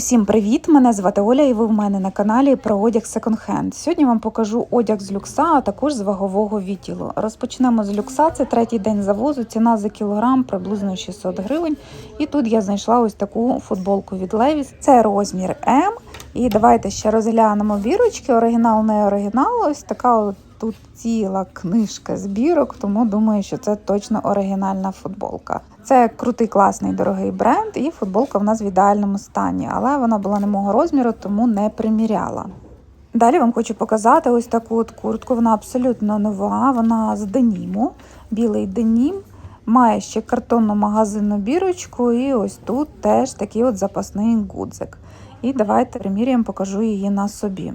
Усім привіт! Мене звати Оля, і ви в мене на каналі про одяг секонд-хенд. Сьогодні вам покажу одяг з люкса, а також з вагового відділу. Розпочнемо з люкса. Це третій день завозу. Ціна за кілограм приблизно 600 гривень. І тут я знайшла ось таку футболку від Levi's. Це розмір М. І давайте ще розглянемо бірочки. Оригінал не оригінал. Ось така от тут ціла книжка збірок, тому думаю, що це точно оригінальна футболка. Це крутий, класний, дорогий бренд, і футболка в нас в ідеальному стані, але вона була не мого розміру, тому не приміряла. Далі вам хочу показати ось таку от куртку. Вона абсолютно нова, вона з деніму, білий денім. Має ще картонну магазинну бірочку, і ось тут теж такий от запасний гудзик. І давайте приміряємо, покажу її на собі.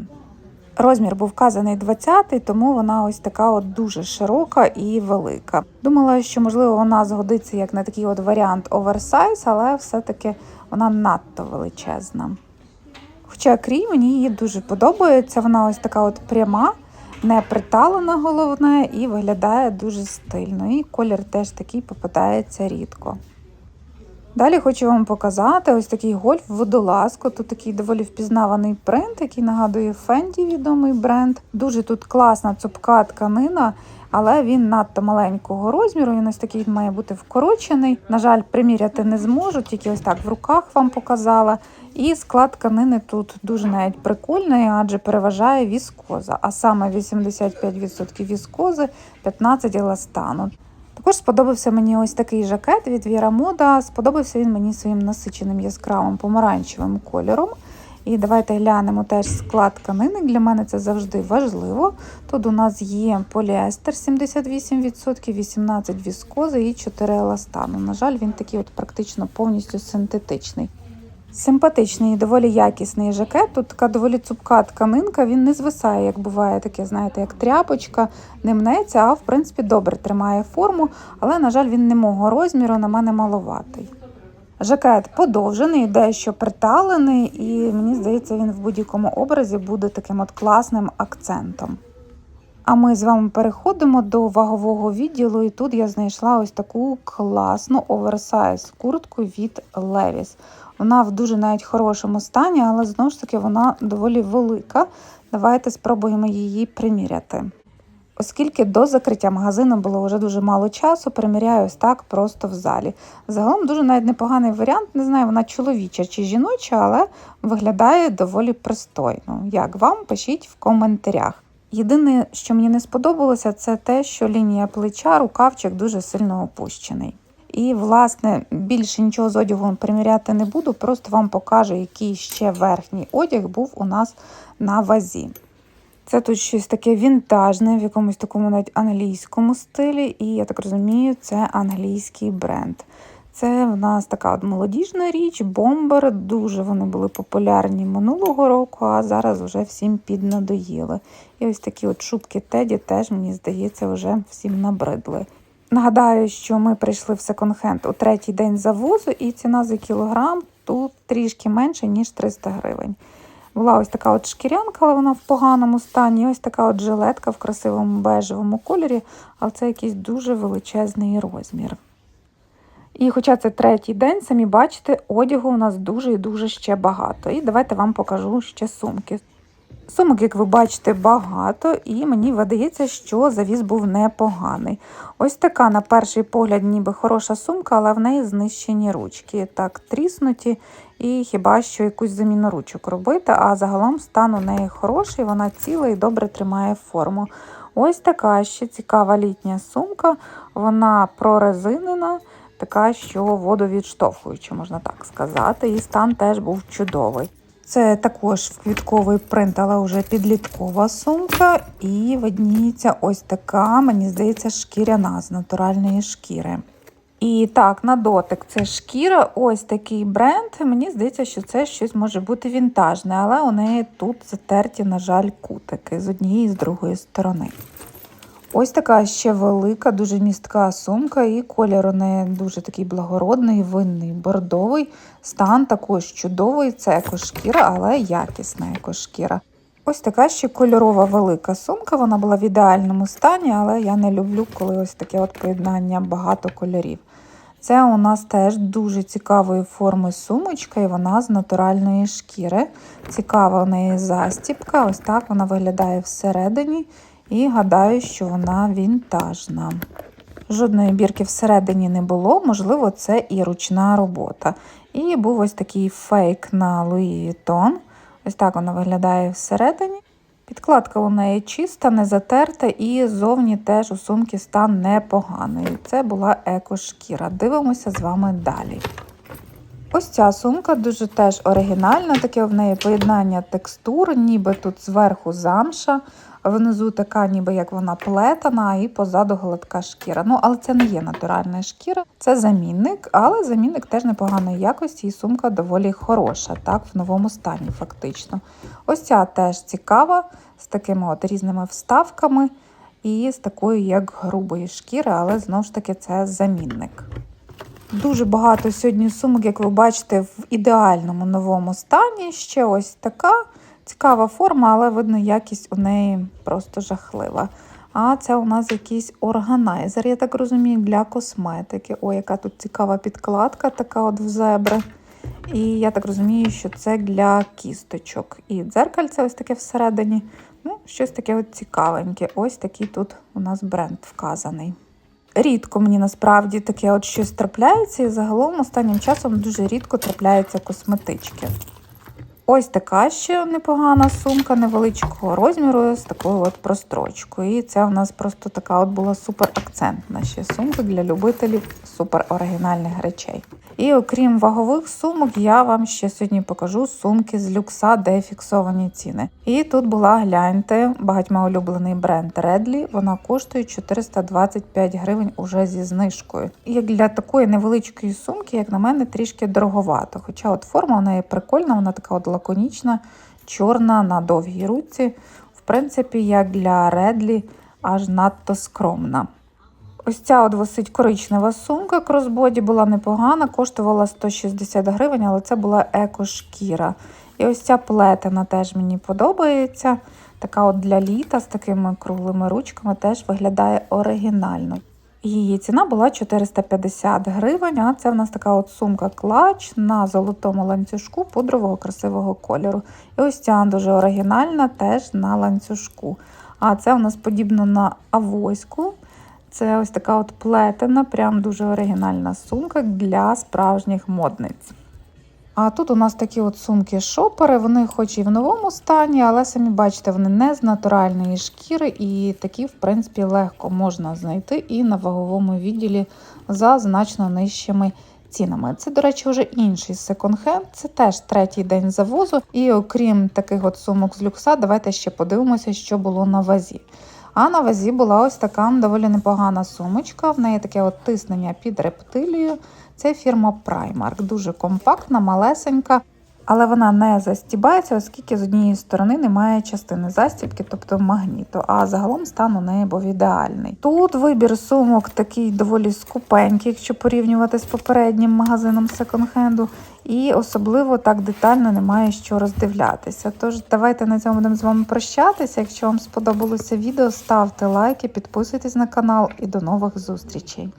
Розмір був вказаний 20, тому вона ось така от дуже широка і велика. Думала, що можливо вона згодиться як на такий от варіант оверсайз, але все-таки вона надто величезна. Хоча крій мені її дуже подобається, вона ось така от пряма, не приталена головне і виглядає дуже стильно. І колір теж такий попадається рідко. Далі хочу вам показати ось такий гольф водолазко. Тут такий доволі впізнаваний принт, який нагадує Фенді, відомий бренд. Дуже тут класна цупка тканина, але він надто маленького розміру. Він ось такий має бути вкорочений. На жаль, приміряти не зможу, тільки ось так в руках вам показала. І склад тканини тут дуже навіть прикольний, адже переважає віскоза, а саме 85% віскози, 15% еластану. Також сподобався мені ось такий жакет від Віра Мода. Сподобався він мені своїм насиченим яскравим помаранчевим кольором. І давайте глянемо теж склад тканини. Для мене це завжди важливо. Тут у нас є поліестер 78%, 18 віскози і 4 еластану. На жаль, він такий от практично повністю синтетичний. Симпатичний і доволі якісний жакет. Тут така доволі цупка тканинка, він не звисає, як буває таке, знаєте, як тряпочка, не мнеться, а в принципі добре тримає форму, але, на жаль, він не мого розміру, на мене маловатий. Жакет подовжений, дещо приталений, і мені здається, він в будь-якому образі буде таким от класним акцентом. А ми з вами переходимо до вагового відділу, і тут я знайшла ось таку класну оверсайз куртку від Levi's. Вона в дуже навіть хорошому стані, але знову ж таки вона доволі велика. Давайте спробуємо її приміряти. Оскільки до закриття магазину було вже дуже мало часу, приміряю ось так просто в залі. Загалом дуже навіть непоганий варіант, не знаю, вона чоловіча чи жіноча, але виглядає доволі пристойно. Як вам? Пишіть в коментарях. Єдине, що мені не сподобалося, це те, що лінія плеча, рукавчик дуже сильно опущений. І, власне, більше нічого з одягу приміряти не буду, просто вам покажу, який ще верхній одяг був у нас на вазі. Це тут щось таке вінтажне, в якомусь такому навіть англійському стилі, і я так розумію, це англійський бренд. Це в нас така от молодіжна річ, бомбер. Дуже вони були популярні минулого року, а зараз вже всім піднадоїли. І ось такі от шубки Теді теж, мені здається, вже всім набридли. Нагадаю, що ми прийшли в секонд-хенд у третій день завозу, і ціна за кілограм тут трішки менше, ніж 300 гривень. Була ось така от шкірянка, але вона в поганому стані. Ось така от жилетка в красивому бежевому кольорі, але це якийсь дуже величезний розмір. І хоча це третій день, самі бачите, одягу у нас дуже і дуже ще багато. І давайте вам покажу ще сумки. Сумок, як ви бачите, багато, і мені видається, що завіз був непоганий. Ось така, на перший погляд, ніби хороша сумка, але в неї знищені ручки. Так, тріснуті, і хіба що якусь заміну ручок робити, а загалом стан у неї хороший, вона ціла і добре тримає форму. Ось така ще цікава літня сумка, вона прорезинена, така, що водовідштовхуюча, можна так сказати, і стан теж був чудовий. Це також квітковий принт, але вже підліткова сумка. І видніється ось така, мені здається, шкіряна з натуральної шкіри. І так, на дотик це шкіра, ось такий бренд. Мені здається, що це щось може бути вінтажне, але у неї тут затерті, на жаль, кутики з однієї і з другої сторони. Ось така ще велика, дуже містка сумка, і колір у неї дуже такий благородний, винний, бордовий. Стан також чудовий, це екошкіра, але якісна екошкіра. Ось така ще кольорова велика сумка. Вона була в ідеальному стані, але я не люблю, коли ось таке от поєднання багато кольорів. Це у нас теж дуже цікавої форми сумочка, і вона з натуральної шкіри. Цікава у неї застіпка. Ось так вона виглядає всередині. І гадаю, що вона вінтажна. Жодної бірки всередині не було, можливо, це і ручна робота. І був ось такий фейк на Louis Vuitton. Ось так вона виглядає всередині. Підкладка у неї чиста, не затерта, і зовні теж у сумки стан непоганий. Це була екошкіра. Дивимося з вами далі. Ось ця сумка дуже теж оригінальна, таке в неї поєднання текстур, ніби тут зверху замша, внизу така, ніби як вона плетена, і позаду гладка шкіра. Ну, але це не є натуральна шкіра, це замінник, але замінник теж непоганої якості, і сумка доволі хороша, так, в новому стані, фактично. Ось ця теж цікава, з такими от різними вставками і з такою, як грубої шкіри, але знову ж таки це замінник. Дуже багато сьогодні сумок, як ви бачите, в ідеальному новому стані. Ще ось така цікава форма, але видно, якість у неї просто жахлива. А це у нас якийсь органайзер, я так розумію, для косметики. Ой, яка тут цікава підкладка, така от в зебри. І я так розумію, що це для кісточок. І дзеркальце ось таке всередині. Ну, щось таке от цікавеньке. Ось такий тут у нас бренд вказаний. Рідко мені насправді таке от щось трапляється, і загалом останнім часом дуже рідко трапляються косметички. Ось така ще непогана сумка невеличкого розміру з такою от прострочкою. І це у нас просто така от була супер акцентна ще сумка для любителів супер оригінальних речей. І окрім вагових сумок, я вам ще сьогодні покажу сумки з люкса, де фіксовані ціни. І тут була, гляньте, багатьма улюблений бренд Redley. Вона коштує 425 гривень уже зі знижкою. І для такої невеличкої сумки, як на мене, трішки дороговато. Хоча от форма у неї прикольна, вона така от лаконічна, чорна на довгій руці. В принципі, як для Redley, аж надто скромна. Ось ця от висить коричнева сумка кросбоді була непогана, коштувала 160 гривень, але це була екошкіра. І ось ця плетена теж мені подобається. Така от для літа з такими круглими ручками теж виглядає оригінально. Її ціна була 450 гривень, а це в нас така от сумка клач на золотому ланцюжку пудрового красивого кольору. І ось ця дуже оригінальна, теж на ланцюжку. А це у нас подібно на авоську. Це ось така от плетена, прям дуже оригінальна сумка для справжніх модниць. А тут у нас такі от сумки-шопери, вони хоч і в новому стані, але самі бачите, вони не з натуральної шкіри, і такі, в принципі, легко можна знайти і на ваговому відділі за значно нижчими цінами. Це, до речі, вже інший секонд-хенд, це теж третій день завозу. І окрім таких от сумок з люкса, давайте ще подивимося, що було на вазі. А на вазі була ось така доволі непогана сумочка. В неї таке от тиснення під рептилію. Це фірма Primark. Дуже компактна, малесенька, але вона не застібається, оскільки з однієї сторони немає частини застібки, тобто магніту. А загалом стан у неї був ідеальний. Тут вибір сумок такий доволі скупенький, якщо порівнювати з попереднім магазином секонд-хенду. І особливо так детально немає що роздивлятися. Тож давайте на цьому будемо з вами прощатися. Якщо вам сподобалося відео, ставте лайки, підписуйтесь на канал і до нових зустрічей.